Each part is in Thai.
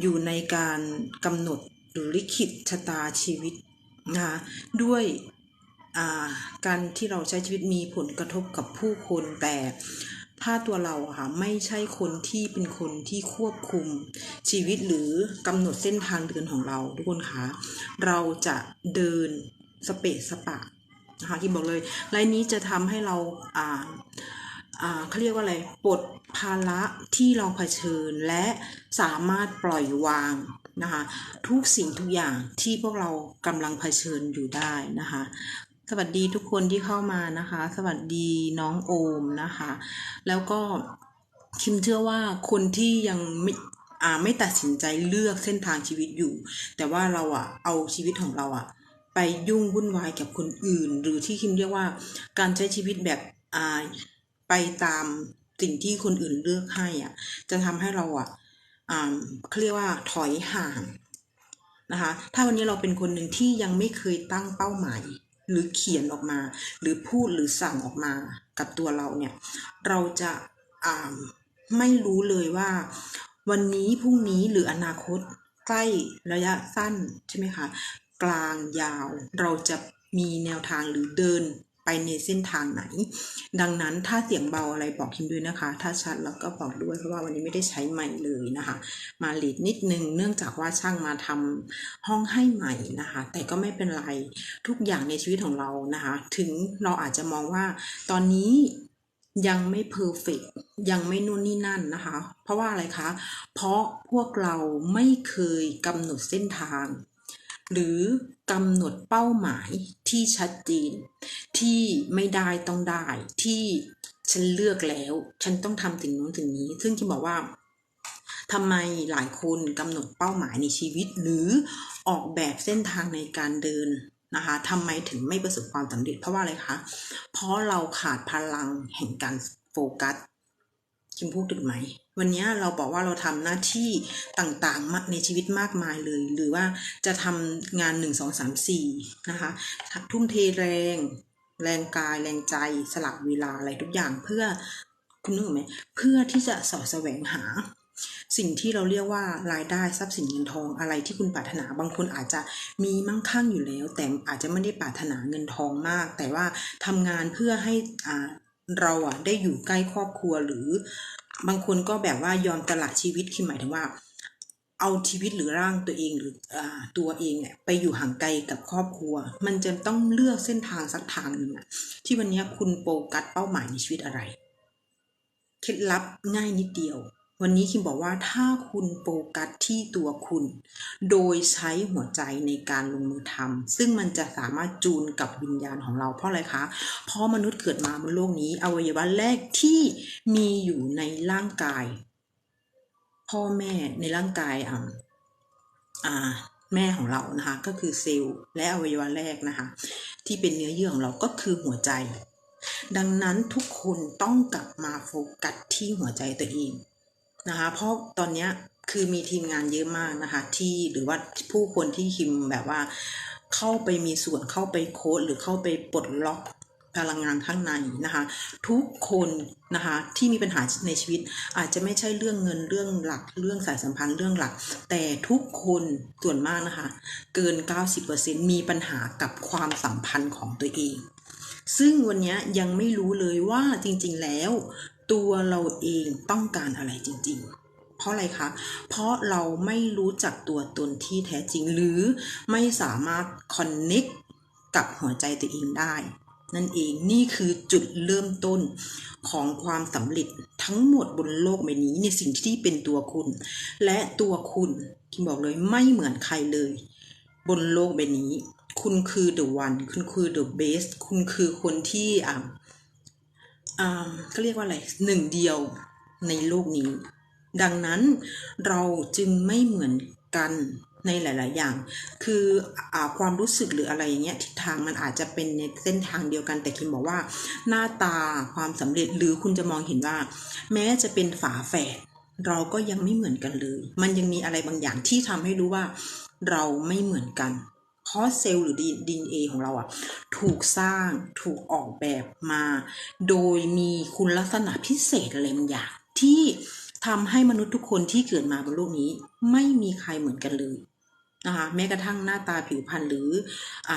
อยู่ในการกำหนดหรือลิขิตชะตาชีวิตนะคะด้วยาการที่เราใช้ชีวิตมีผลกระทบกับผู้คนแต่ถ้าตัวเราค่ะไม่ใช่คนที่เป็นคนที่ควบคุมชีวิตหรือกำหนดเส้นทางเดินของเราทุกคนคะเราจะเดินสเปะสปะนะคะที่บอกเลยไลน์นี้จะทำให้เราอ่า เขาเรียกว่าอะไรปลดภาระที่เราเผชิญและสามารถปล่อยวางนะคะทุกสิ่งทุกอย่างที่พวกเรากำลังเผชิญอยู่ได้นะคะสวัสดีทุกคนที่เข้ามานะคะ สวัสดีน้องโอมนะคะ แล้วก็คิมเชื่อว่าคนที่ยังไม่อ่าไม่ตัดสินใจเลือกเส้นทางชีวิตอยู่ แต่ว่าเราอะเอาชีวิตของเราอะไปยุ่งวุ่นวายกับคนอื่น หรือที่คิมเรียกว่าการใช้ชีวิตแบบอ่า ไปตามสิ่งที่คนอื่นเลือกให้อะ จะทำให้เราอะอ่าเขาเรียกว่าถอยห่างนะคะ ถ้าวันนี้เราเป็นคนหนึ่งที่ยังไม่เคยตั้งเป้าหมาย หรือเขียนออกมา หรือพูดหรือสั่งออกมากับตัวเราเนี่ย เราจะอ่าไม่รู้เลยว่า วันนี้พรุ่งนี้หรืออนาคตใกล้ระยะสั้นใช่ไหมคะ กลางยาวเราจะมีแนวทางหรือเดิน ไปในเส้นทางไหน ดังนั้นถ้าเสียงเบาอะไรบอกคิมด้วยนะคะ ถ้าชัดแล้วก็บอกด้วยเพราะว่าวันนี้ไม่ได้ใช้ไมค์เลยนะคะ มาหลีดนิดนึงเนื่องจากว่าช่างมาทำห้องให้ใหม่นะคะ แต่ก็ไม่เป็นไรทุกอย่างในชีวิตของเรานะคะ ถึงเราอาจจะมองว่าตอนนี้ยังไม่เพอร์เฟกยังไม่นู่นนี่นั่นนะคะ เพราะว่าอะไรคะ เพราะพวกเราไม่เคยกำหนดเส้นทาง หรือกำหนดเป้าหมายที่ชัดเจนที่ไม่ได้ต้องได้ที่ฉันเลือกแล้ว ฉันต้องทำถึงนู้นถึงนี้ ซึ่งคิมบอกว่าทำไมหลายคนกำหนดเป้าหมายในชีวิต หรือออกแบบเส้นทางในการเดินนะคะทำไมถึงไม่ประสบความสำเร็จเพราะว่าอะไรคะ เพราะเราขาดพลังแห่งการโฟกัส คิมพูดถูกไหม วันนี้เราบอกว่าเราทำหน้าที่ต่างๆมาในชีวิตมากมายเลย หรือว่าจะทำงาน 1 2 3 4 นะคะ ทุ่มเทแรง แรงกายแรงใจสลับเวลาอะไรทุกอย่างเพื่อคุณนึกออกไหมเพื่อที่จะสอดแสวงหา สิ่งที่เราเรียกว่ารายได้ทรัพย์สินเงินทองอะไรที่คุณปรารถนาบางคนอาจจะมีมั่งคั่งอยู่แล้ว แต่อาจจะไม่ได้ปรารถนาเงินทองมาก แต่ว่าทำงานเพื่อให้อ่า เราอะได้อยู่ใกล้ครอบครัวหรือบางคนก็แบบว่ายอมตลาดชีวิตคือหมายถึงว่า เอาชีวิตหรือร่างตัวเองหรืออตัวเองเนี่ยไปอยู่ห่างไกลกับครอบครัว มันจะต้องเลือกเส้นทางสักทางหนึ่งอะที่วันนี้คุณโฟกัสเป้าหมายในชีวิตอะไร เคล็ดลับง่ายนิดเดียว วันนี้คิมบอกว่าถ้าคุณโฟกัสที่ตัวคุณ โดยใช้หัวใจในการลงมือทำซึ่งมันจะสามารถจูนกับวิญญาณของเราเพราะอะไรคะเพราะมนุษย์เกิดมาบนโลกนี้ อวัยวะแรกที่มีอยู่ในร่างกาย พ่อแม่ในร่างกายอ่าอ่าแม่ของเรานะคะ ก็คือเซลล์และอวัยวะแรกนะคะ ที่เป็นเนื้อเยื่อของเราก็คือหัวใจ ดังนั้นทุกคนต้องกลับมาโฟกัสที่หัวใจตัวเอง นะคะเพราะตอนนี้คือมีทีมงานเยอะมากนะคะ ที่หรือว่าผู้คนที่คิมแบบว่า เข้าไปมีส่วนเข้าไปโค้ดหรือเข้าไปปลดล็อกพลังงานข้างในนะคะ ทุกคนนะคะที่มีปัญหาในชีวิต อาจจะไม่ใช่เรื่องเงินเรื่องหลักเรื่องสายสัมพันธ์เรื่องหลัก แต่ทุกคนส่วนมากนะคะ เกิน 90%มีปัญหากับความสัมพันธ์ของตัวเอง ซึ่งวันนี้ยังไม่รู้เลยว่าจริงๆแล้ว ตัวเราเองต้องการอะไรจริง ๆ เพราะอะไรคะ เพราะเราไม่รู้จักตัวตนที่แท้จริงหรือไม่สามารถคอนเน็กกับหัวใจตัวเองได้ นั่นเองนี่คือจุดเริ่มต้นของความสำเร็จทั้งหมดบนโลกใบนี้ในสิ่งที่เป็นตัวคุณ และตัวคุณคิมบอกเลยไม่เหมือนใครเลย บนโลกใบนี้ คุณคือ the one คุณคือ the best คุณคือคนที่อ่าอ่า ก็เรียกว่าอะไรหนึ่งเดียวในโลกนี้ ดังนั้นเราจึงไม่เหมือนกันในหลาย ๆ อย่าง คืออความรู้สึกหรืออะไรอย่างเงี้ยทิศทางมันอาจจะเป็นในเส้นทางเดียวกัน แต่คิมบอกว่า หน้าตาความสำเร็จหรือคุณจะมองเห็นว่า แม้จะเป็นฝาแฝดเราก็ยังไม่เหมือนกันเลย มันยังมีอะไรบางอย่างที่ทำให้รู้ว่า เราไม่เหมือนกัน เพราะเซลล์หรือดีเอของเราอะถูกสร้างถูกออกแบบมา โดยมีคุณลักษณะพิเศษอะไรบางอย่างที่ทำให้มนุษย์ทุกคนที่เกิดมาบนโลกนี้ไม่มีใครเหมือนกันเลยนะคะแม้กระทั่งหน้าตาผิวพรรณหรืออ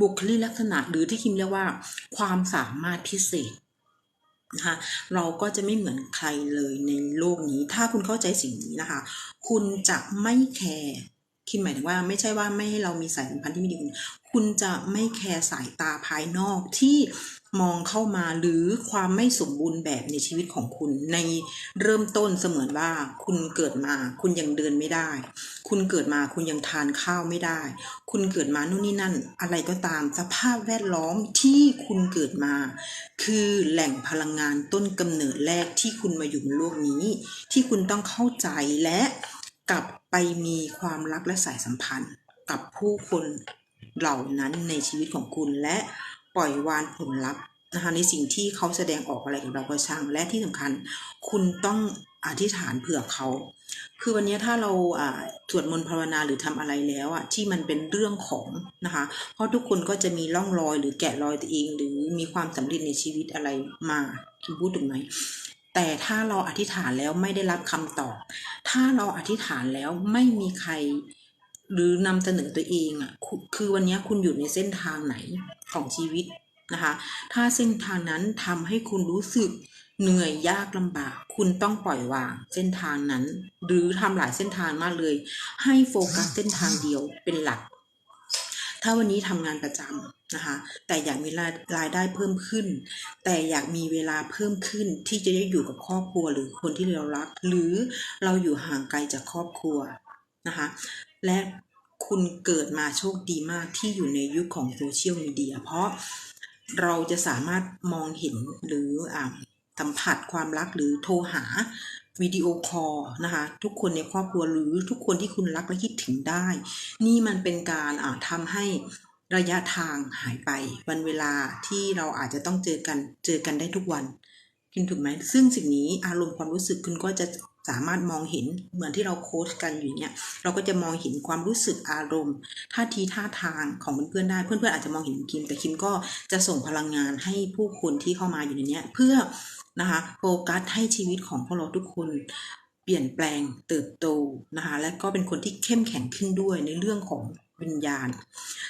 บุคลิกลักษณะหรือที่คิมเรียกว่า ความสามารถพิเศษนะคะเราก็จะไม่เหมือนใครเลยในโลกนี้ ถ้าคุณเข้าใจสิ่งนี้นะคะ คุณจะไม่แคร์ คิมหมายถึงว่าไม่ใช่ว่าไม่ให้เรามีสายสัมพันธ์ที่ไม่ดีคุณคุณจะไม่แคร์สายตาภายนอกที่มองเข้ามาหรือความไม่สมบูรณ์แบบในชีวิตของคุณ ในเริ่มต้นเสมือนว่าคุณเกิดมา คุณยังเดินไม่ได้ คุณเกิดมาคุณยังทานข้าวไม่ได้ คุณเกิดมานู่นนี่นั่น อะไรก็ตามสภาพแวดล้อมที่คุณเกิดมา คือแหล่งพลังงานต้นกำเนิดแรกที่คุณมาอยู่บนโลกนี้ ที่คุณต้องเข้าใจและกลับ ไปมีความรักและสายสัมพันธ์กับผู้คนเหล่านั้นในชีวิตของคุณและปล่อยวานผลลัพธ์นะคะในสิ่งที่เขาแสดงออกอะไรกับเราก็ช่าง และที่สำคัญ คุณต้องอธิษฐานเผื่อเขา คือวันนี้ถ้าเราอ่าสวดมนต์ภาวนาหรือทำอะไรแล้วอะที่มันเป็นเรื่องของนะคะ เพราะทุกคนก็จะมีร่องรอยหรือแกะรอยตัวเอง หรือมีความสำเร็จในชีวิตอะไรมาคุณพูดถูกไหมแต่ถ้าเราอธิษฐานแล้วไม่ได้รับคำตอบ ถ้าเราอธิษฐานแล้วไม่มีใคร หรือนำเสนอตัวเองอะคคือวันนี้คุณอยู่ในเส้นทางไหนของชีวิตนะคะ ถ้าเส้นทางนั้นทำให้คุณรู้สึกเหนื่อยยากลำบาก คุณต้องปล่อยวางเส้นทางนั้น หรือทำหลายเส้นทางมากเลย ให้โฟกัสเส้นทางเดียวเป็นหลัก ถ้าวันนี้ทำงานประจำ นะคะแต่อยากมีรายได้เพิ่มขึ้น แต่อยากมีเวลาเพิ่มขึ้นที่จะได้อยู่กับครอบครัวหรือคนที่เรารัก หรือเราอยู่ห่างไกลจากครอบครัวนะคะและคุณเกิดมาโชคดีมากที่อยู่ในยุคของโซเชียลมีเดียเพราะเราจะสามารถมองเห็นหรืออ่าสัมผัสความรักหรือโทรหาวิดีโอคอลนะคะ ทุกคนในครอบครัวหรือทุกคนที่คุณรักและคิดถึงได้ นี่มันเป็นการอ่าทำให้ ระยะทางหายไป วันเวลาที่เราอาจจะต้องเจอกันเจอกันได้ทุกวันคุณถูกไหมซึ่งสิ่งนี้อารมณ์ความรู้สึกคุณก็จะสามารถมองเห็นเหมือนที่เราโค้ชกันอยู่เนี่ยเราก็จะมองเห็นความรู้สึกอารมณ์ท่าทีท่าทางของเพื่อนๆได้เพื่อนๆอาจจะมองเห็นคิม แต่คิมก็จะส่งพลังงานให้ผู้คนที่เข้ามาอยู่ในเนี้ยเพื่อนะคะโฟกัสให้ชีวิตของพวกเราทุกคนเปลี่ยนแปลงเติบโตนะคะและก็เป็นคนที่เข้มแข็งขึ้นด้วยในเรื่องของ วิญญาณ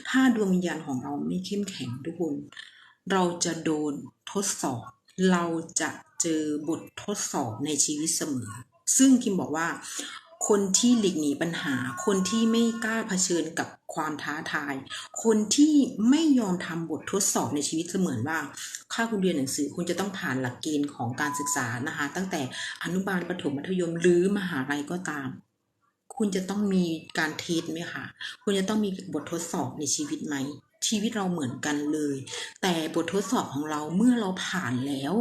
ถ้าดวงวิญญาณของเราไม่เข้มแข็งทุกคนเราจะโดนทดสอบ เราจะเจอบททดสอบในชีวิตเสมอ ซึ่งคิมบอกว่า คนที่หลีกหนีปัญหา คนที่ไม่กล้าเผชิญกับความท้าทาย คนที่ไม่ยอมทำบททดสอบในชีวิตเสมือนว่าถ้าคุณเรียนหนังสือคุณจะต้องผ่านหลักเกณฑ์ของการศึกษานะคะ ตั้งแต่อนุบาลประถมมัธยมหรือมหาลัยก็ตาม คุณจะต้องมีการเทสไหมคะ คุณจะต้องมีบททดสอบในชีวิตไหม ชีวิตเราเหมือนกันเลย แต่บททดสอบของเราเมื่อเราผ่านแล้ว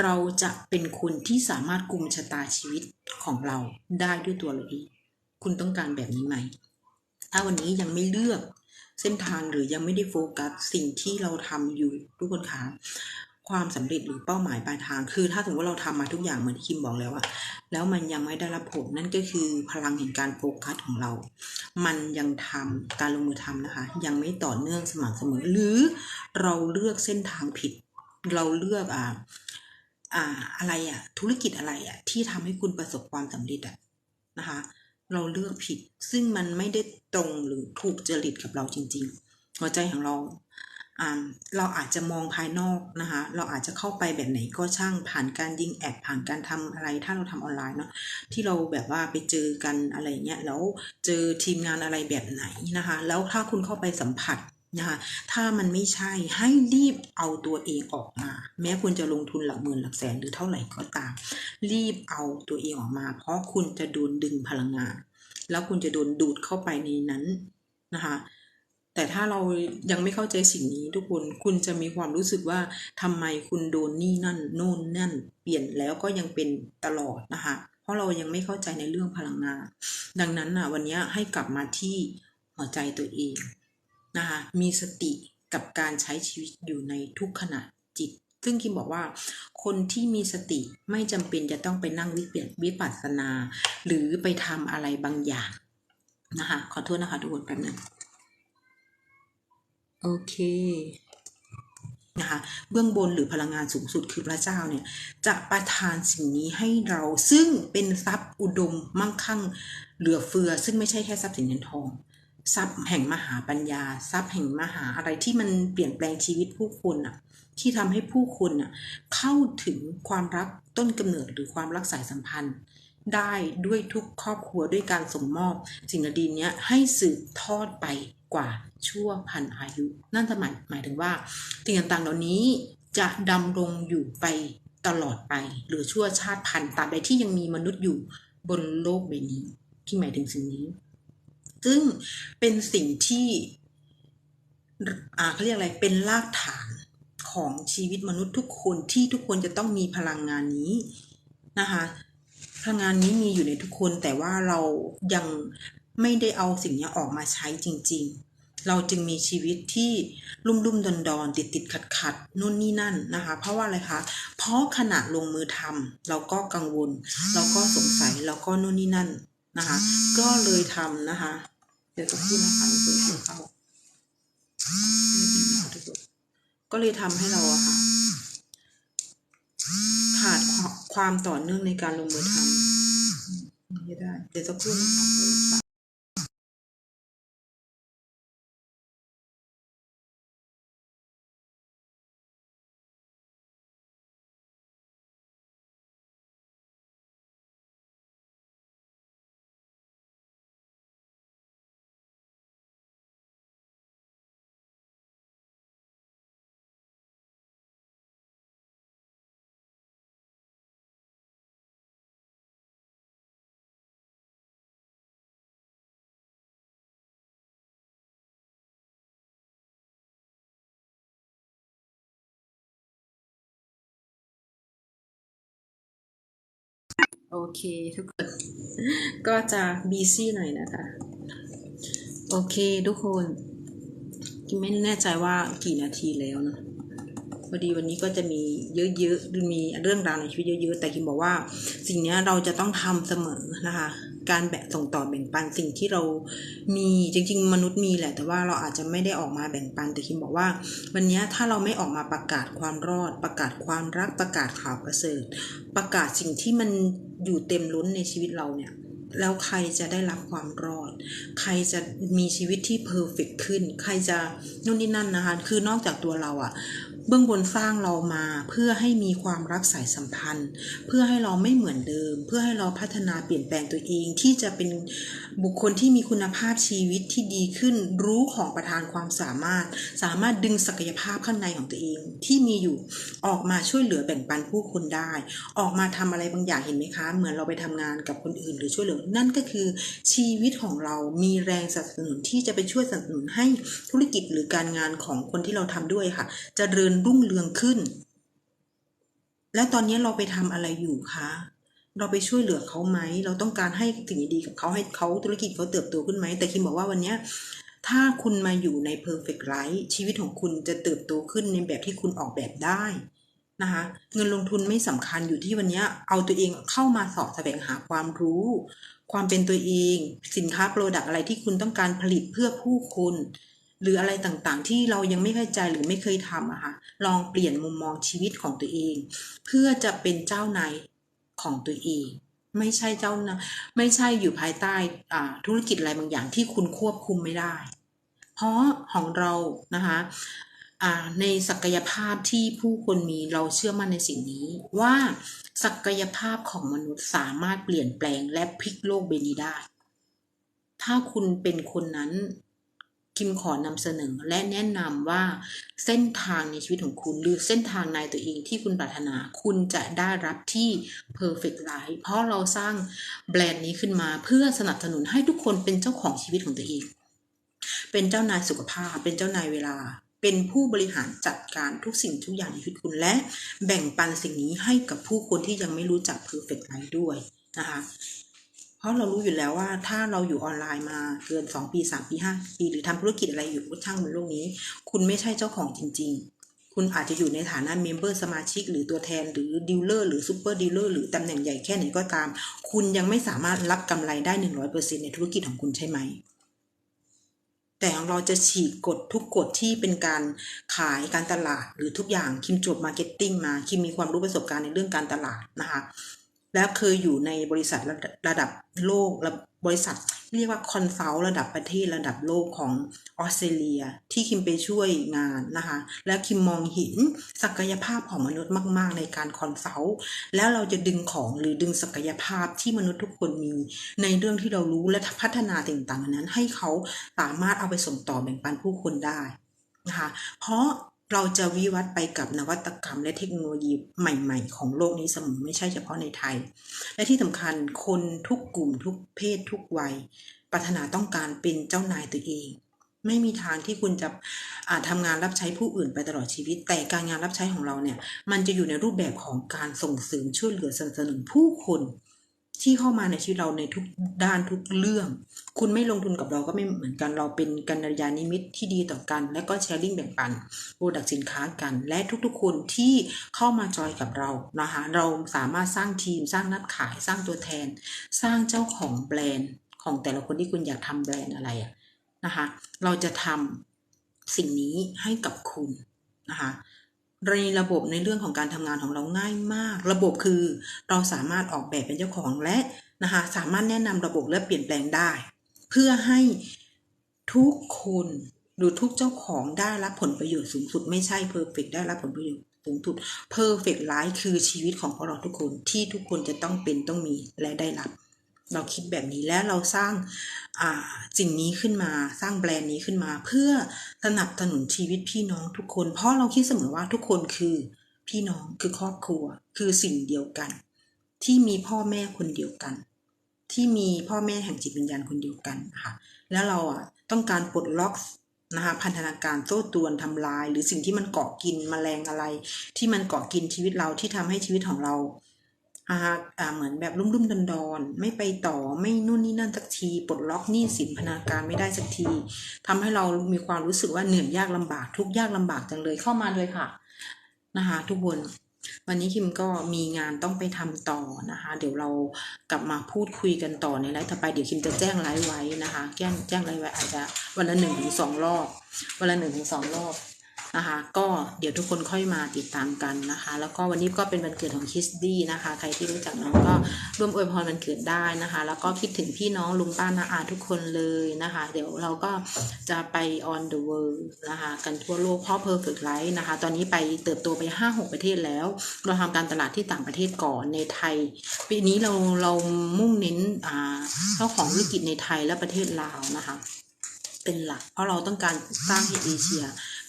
เราจะเป็นคนที่สามารถกุมชะตาชีวิตของเราได้ด้วยตัวเราเอง คุณต้องการแบบนี้ไหม ถ้าวันนี้ยังไม่เลือกเส้นทางหรือยังไม่ได้โฟกัสสิ่งที่เราทำอยู่ทุกคนคะ ความสำเร็จหรือเป้าหมายปลายทาง คือ ถ้าสมมติว่าเราทำมาทุกอย่างเหมือนที่คิมบอกแล้วอะแล้วมันยังไม่ได้รับผลนั่นก็คือพลังแห่งการโฟกัสของเรา มันยังทำการลงมือทำนะคะ ยังไม่ต่อเนื่องสม่ำเสมอ หรือเราเลือกเส้นทางผิด เราเลือกอ่าอ่าอะไรอะธุรกิจอะไรอะที่ทำให้คุณประสบความสำเร็จอะนะคะ เราเลือกผิดซึ่งมันไม่ได้ตรงหรือถูกจริตกับเราจริง ๆ หัวใจของเรา เราอาจจะมองภายนอกนะคะ เราอาจจะเข้าไปแบบไหนก็ช่างผ่านการยิงแอดผ่านการทำอะไร ถ้าเราทำออนไลน์เนาะที่เราแบบว่าไปเจอกันอะไรเงี้ยแล้วเจอทีมงานอะไรแบบไหนนะคะ แล้วถ้าคุณเข้าไปสัมผัสนะคะถ้ามันไม่ใช่ให้รีบเอาตัวเองออกมา แม้คุณจะลงทุนหลักหมื่นหลักแสนหรือเท่าไหร่ก็ตาม รีบเอาตัวเองออกมา เพราะคุณจะโดนดึงพลังงาน แล้วคุณจะโดนดูดเข้าไปในนั้นนะคะ แต่ถ้าเรายังไม่เข้าใจสิ่งนี้ทุกคนคุณจะมีความรู้สึกว่าทำไมคุณโดนนี่นั่นโน่นนั่น เปลี่ยนแล้วก็ยังเป็นตลอดนะคะเพราะเรายังไม่เข้าใจในเรื่องพลังงาน ดังนั้นนะวันนี้ให้กลับมาที่หัวใจตัวเองนะคะมีสติกับการใช้ชีวิตอยู่ในทุกขณะจิต ซึ่งคิมบอกว่า คนที่มีสติไม่จำเป็นจะต้องไปนั่งวิเปวิปัสสนา หรือไปทำอะไรบางอย่างนะคะขอโทษนะคะทุกคนแป๊บนึง โอเคนะคะเบื้องบนหรือพลังงานสูงสุดคือพระเจ้าเนี่ยจะประทานสิ่งนี้ให้เราซึ่งเป็นทรัพย์อุดมมั่งคั่งเหลือเฟือ ซึ่งไม่ใช่แค่ทรัพย์สินเงินทอง ทรัพย์แห่งมหาปัญญา ทรัพย์แห่งมหาอะไรที่มันเปลี่ยนแปลงชีวิตผู้คนอะที่ทำให้ผู้คนอะเข้าถึงความรักต้นกำเนิดหรือความรักสายสัมพันธ์ ได้ด้วยทุกครอบครัวด้วยการส่งมอบ สิ่งดีนี้ให้สืบทอดไปกว่าชั่วพันอายุ นั่นจะหมายหมายถึงว่าสิ่งต่างๆเหล่านี้จะดำรงอยู่ไปตลอดไป หรือชั่วชาติพันธุ์ตราบใดที่ยังมีมนุษย์อยู่บนโลกใบนี้ ที่หมายถึงสิ่งนี้ ซึ่งเป็นสิ่งที่อ่าเขาเรียกอะไรเป็นรากฐานของชีวิตมนุษย์ทุกคนที่ทุกคนจะต้องมีพลังงานนี้นะคะพลังงานนี้มีอยู่ในทุกคนแต่ว่าเรายัง ไม่ได้เอาสิ่งนี้ออกมาใช้จริง ๆ เราจึงมีชีวิตที่ลุ่มลุ่มดอนดอนติดติดขัดขัดนู่นนี่นั่นนะคะ เพราะว่าอะไรคะ เพราะขณะลงมือทำเราก็กังวล เราก็สงสัยเราก็นู่นนี่นั่นนะคะ ก็เลยทำนะคะ เดี๋ยวจะพูดนะคะเปิดให้เขาก็เลยทำให้เราอะค่ะขาดความความต่อเนื่องในการลงมือทำไม่ได้ เดี๋ยวจะพูดนะคะ โอเคทุกคนก็จะบีซี่หน่อยนะคะ โอเคทุกคนกิมไม่แน่ใจว่ากี่นาทีแล้วเนอะพอดีวันนี้ก็จะมีเยอะๆมีเรื่องราวในชีวิตเยอะ ๆ แต่คิมบอกว่าสิ่งนี้เราจะต้องทำเสมอนะคะ การแบ่งส่งต่อแบ่งปันสิ่งที่เรามีจริง ๆ มนุษย์มีแหละ แต่ว่าเราอาจจะไม่ได้ออกมาแบ่งปันแต่คิมบอกว่า วันนี้ถ้าเราไม่ออกมาประกาศความรอด ประกาศความรักประกาศข่าวประเสริฐ ประกาศสิ่งที่มันอยู่เต็มล้นในชีวิตเราเนี่ยแล้วใครจะได้รับความรอด ใครจะมีชีวิตที่เพอร์เฟกขึ้น ใครจะนู่นนี่นั่นนะคะ คือนอกจากตัวเราอะ เบื้องบนสร้างเรามาเพื่อให้มีความรักสายสัมพันธ์ เพื่อให้เราไม่เหมือนเดิม เพื่อให้เราพัฒนาเปลี่ยนแปลงตัวเองที่จะเป็นบุคคลที่มีคุณภาพชีวิตที่ดีขึ้น รู้ของประทานความสามารถ สามารถดึงศักยภาพข้างในของตัวเอง ที่มีอยู่ออกมาช่วยเหลือแบ่งปันผู้คนได้ ออกมาทำอะไรบางอย่างเห็นไหมคะ เหมือนเราไปทำงานกับคนอื่น หรือช่วยเหลือนั่นก็คือชีวิตของเรามีแรงสนับสนุนที่จะไปช่วยสนับสนุนให้ธุรกิจหรือการงานของคนที่เราทำด้วยค่ะจะเริญรุ่งเรืองขึ้น และตอนนี้เราไปทำอะไรอยู่คะ เราไปช่วยเหลือเขาไหม เราต้องการให้สิ่งดีๆกับเขาให้เขาธุรกิจเขาเติบโตขึ้นไหม แต่คิมบอกว่าวันนี้ถ้าคุณมาอยู่ใน perfect life ชีวิตของคุณจะเติบโตขึ้นในแบบที่คุณออกแบบได้นะคะเงินลงทุนไม่สำคัญอยู่ที่วันนี้เอาตัวเองเข้ามาสอบแสวงหาความรู้ ความเป็นตัวเอง สินค้าโปรดักอะไรที่คุณต้องการผลิตเพื่อผู้คน หรืออะไรต่างๆ ที่เรายังไม่เข้าใจหรือไม่เคยทำอะค่ะลองเปลี่ยนมุมมองชีวิตของตัวเอง เพื่อจะเป็นเจ้านายของตัวเอง ไม่ใช่เจ้านาไม่ใช่อยู่ภายใต้อ่าธุรกิจอะไรบางอย่างที่คุณควบคุมไม่ได้ เพราะของเรานะคะในศักยภาพที่ผู้คนมีเราเชื่อมั่นในสิ่งนี้ว่าศักยภาพของมนุษย์สามารถเปลี่ยนแปลงและพลิกโลกใบนี้ได้ ถ้าคุณเป็นคนนั้น คิมขอนำเสนอและแนะนำว่าเส้นทางในชีวิตของคุณหรือเส้นทางในตัวเองที่คุณปรารถนาคุณจะได้รับที่ perfect life เพราะเราสร้างแบรนด์นี้ขึ้นมาเพื่อสนับสนุนให้ทุกคนเป็นเจ้าของชีวิตของตัวเอง เป็นเจ้านายสุขภาพ เป็นเจ้านายเวลา เป็นผู้บริหารจัดการทุกสิ่งทุกอย่างในชีวิตคุณและแบ่งปันสิ่งนี้ให้กับผู้คนที่ยังไม่รู้จัก perfect life ด้วยนะคะ ราะเรารู้อยู่แล้วว่าถ้าเราอยู่ออนไลน์มาเกิน 2 ปี 3 ปี 5 ปี หรือทำธุรกิจอะไรอยู่ก็ช่างบนโลกนี้ คุณไม่ใช่เจ้าของจริง ๆ คุณอาจจะอยู่ในฐานะเมมเบอร์สมาชิก หรือตัวแทนหรือดีลเลอร์หรือซูเปอร์ดีลเลอร์หรือตำแหน่งใหญ่แค่ไหนก็ตาม คุณยังไม่สามารถรับกำไรได้ 100%ในธุรกิจของคุณใช่ไหมแแต่ของเราจะฉีกกฎทุกกฎที่เป็นการขายการตลาดหรือทุกอย่างคิมจบมาร์เก็ตติ้งมาคิมมีความรู้ประสบการณ์ในเรื่องการตลาดนะคะ แล้วเคยอยู่ในบริษัทระดับระดับโลกระบริษัทเรียกว่าคอนซัลท์ระดับประเทศระดับโลกของออสเตรเลียที่คิมไปช่วยงานนะคะ และคิมมองเห็นศักยภาพของมนุษย์มาก ๆ ในการคอนซัลท์แล้วเราจะดึงของหรือดึงศักยภาพที่มนุษย์ทุกคนมี ในเรื่องที่เรารู้และพัฒนาต่างๆนั้น ให้เขาสามารถเอาไปส่งต่อแบ่งปันผู้คนได้นะคะเพราะ เราจะวิวัฒน์ไปกับนวัตกรรมและเทคโนโลยีใหม่ๆ ของโลกนี้เสมอไม่ใช่เฉพาะในไทย และที่สำคัญคนทุกกลุ่มทุกเพศทุกวัยปรารถนาต้องการเป็นเจ้านายตัวเอง ไม่มีทางที่คุณจะอ่าทำงานรับใช้ผู้อื่นไปตลอดชีวิต แต่การงานรับใช้ของเราเนี่ย มันจะอยู่ในรูปแบบของการส่งเสริมช่วยเหลือสนับสนุนผู้คน ที่เข้ามาในชีวิตเราในทุกด้านทุกเรื่อง คุณไม่ลงทุนกับเราก็ไม่เหมือนกันเราเป็นกัลยาณมิตที่ดีต่อกัน และก็แชร์ลิงแบ่งปันโปรดักสินค้ากัน และทุกๆ คนที่เข้ามาจอยกับเรานะคะเราสามารถสร้างทีมสร้างนัดขายสร้างตัวแทน สร้างเจ้าของแบรนด์ของแต่ละคนที่คุณอยากทำแบรนด์อะไรอะนะคะ เราจะทำสิ่งนี้ให้กับคุณนะคะ ในระบบในเรื่องของการทำงานของเราง่ายมาก ระบบคือเราสามารถออกแบบเป็นเจ้าของและนะคะสามารถแนะนำระบบและเปลี่ยนแปลงได้ เพื่อให้ทุกคนหรือทุกเจ้าของได้รับผลประโยชน์สูงสุดไม่ใช่เพอร์เฟกได้รับผลประโยชน์สูงสุดเพอร์เฟกไลฟ์คือชีวิตของพวกเราทุกคนที่ทุกคนจะต้องเป็นต้องมีและได้รับ เราคิดแบบนี้และเราสร้างสิ่งนี้ขึ้นมาสร้างแบรนด์นี้ขึ้นมา เพื่อสนับสนุนชีวิตพี่น้องทุกคน เพราะเราคิดเสมอว่าทุกคนคือพี่น้องคือครอบครัว คือสิ่งเดียวกัน ที่มีพ่อแม่คนเดียวกัน ที่มีพ่อแม่แห่งจิตวิญญาณคนเดียวกันค่ะแล้วเราอะต้องการปลดล็อกนะคะพันธนาการโซ่ตรวนทำลาย หรือสิ่งที่มันเกาะกินมแมลงอะไร ที่มันเกาะกินชีวิตเราที่ทำให้ชีวิตของเรา อ่าอ่าเหมือนแบบรุ่มรุ่มดอนดอนไม่ไปต่อไม่นู่นนี่นั่นสักทีปลดล็อกหนี้สินพนาการไม่ได้สักทีทำให้เรามีความรู้สึกว่าเหนื่อยยากลำบากทุกยากลำบากจังเลยเข้ามาเลยค่ะนะคะทุกคนวันนี้คิมก็มีงานต้องไปทำต่อนะคะ เดี๋ยวเรากลับมาพูดคุยกันต่อในไลฟ์ต่อไปเดี๋ยวคิมจะแจ้งไลฟ์ไว้นะคะ แจ้งแจ้งไลฟ์ไว้อาจจะวันละหนึ่งถึงสองรอบ วันละหนึ่งถึงสองรอบ นะคะ ก็เดี๋ยวทุกคนค่อยมาติดตามกันนะคะ แล้วก็วันนี้ก็เป็นวันเกิดของคิสดี้นะคะ ใครที่รู้จักน้องก็ร่วมอวยพรวันเกิดได้นะคะ แล้วก็คิดถึงพี่น้องลุงป้านาอาทุกคนเลยนะคะ เดี๋ยวเราก็จะไป on the world นะคะกันทั่วโลกเพราะ perfect life นะคะ ตอนนี้ไปเติบโตไป 5-6 ประเทศแล้ว เราทำการตลาดที่ต่างประเทศก่อนในไทย ปีนี้เราเรามุ่งเน้นอ่าเจ้าของธุรกิจในไทยและประเทศลาวนะคะ เป็นหลัก เพราะเราต้องการสร้างให้เอเชีย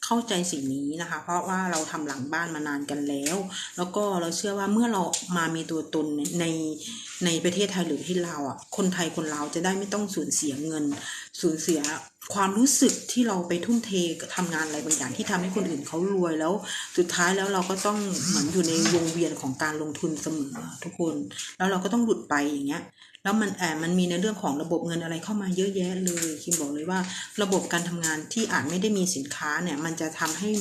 เข้าใจสิ่งนี้นะคะ เพราะว่าเราทำหลังบ้านมานานกันแล้ว แล้วก็เราเชื่อว่าเมื่อเรามามีตัวตนในในประเทศไทยหรือที่ลาอะคนไทยคนลาจะได้ไม่ต้องสูญเสียเงิน สูญเสียความรู้สึกที่เราไปทุ่มเททำงานอะไรบางอย่างที่ทำให้คนอื่นเขารวยแล้ว สุดท้ายแล้วเราก็ต้องเหมือนอยู่ในวงเวียนของการลงทุนเสมอทุกคน แล้วเราก็ต้องหลุดไปอย่างเงี้ย แล้วมันแอบมันมีในเรื่องของระบบเงินอะไรเข้ามาเยอะแยะเลยคิมบอกเลยว่า ระบบการทำงานที่อาจไม่ได้มีสินค้าเนี่ยมันจะทำให้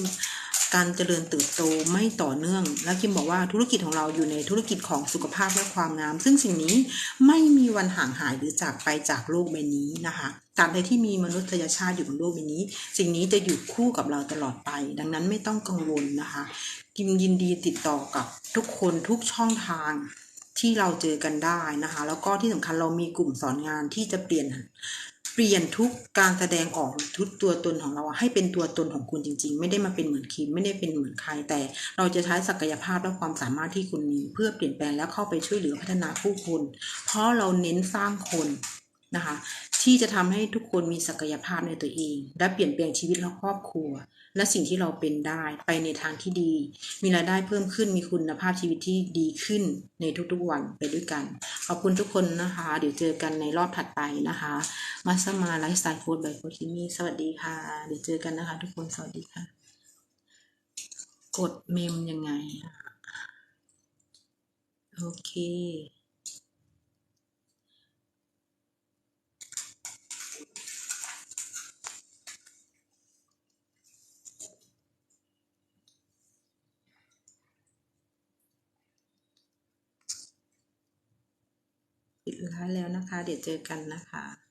การเจริญเติบโตไม่ต่อเนื่อง แล้วคิมบอกว่าธุรกิจของเราอยู่ในธุรกิจของสุขภาพและความงาม ซึ่งสิ่งนี้ไม่มีวันห่างหายหรือจากไปจากโลกใบนี้นะคะตราบใดที่มีมนุษยชาติอยู่บนโลกใบนี้ สิ่งนี้จะอยู่คู่กับเราตลอดไป ดังนั้นไม่ต้องกังวลนะคะกิมยินดีติดต่อกับทุกคนทุกช่องทาง ที่เราเจอกันได้นะคะ แล้วก็ที่สำคัญเรามีกลุ่มสอนงานที่จะเปลี่ยนเปลี่ยนทุกการแสดงออกทุกตัวตนของเราให้เป็นตัวตนของคุณจริง ๆ ไม่ได้มาเป็นเหมือนคิมไม่ได้เป็นเหมือนใคร แต่เราจะใช้ศักยภาพและความสามารถที่คุณมีเพื่อเปลี่ยนแปลงแล้วเข้าไปช่วยเหลือพัฒนาผู้คน เพราะเราเน้นสร้างคนนะคะ ที่จะทำให้ทุกคนมีศักยภาพในตัวเอง และเปลี่ยนแปลงชีวิตและครอบครัว และสิ่งที่เราเป็นได้ไปในทางที่ดี มีรายได้เพิ่มขึ้นมีคุณภาพชีวิตที่ดีขึ้นในทุกๆวันไปด้วยกัน ขอบคุณทุกคนนะคะ เดี๋ยวเจอกันในรอบถัดไปนะคะมาสมาไลฟ์สไตล์โค้ดบโค้ดคิมี่สวัสดีค่ะ เดี๋ยวเจอกันนะคะ ทุกคนสวัสดีค่ะ กดเมมยังไง โอเค ปิดร้านแล้วนะคะ เดี๋ยวเจอกันนะคะ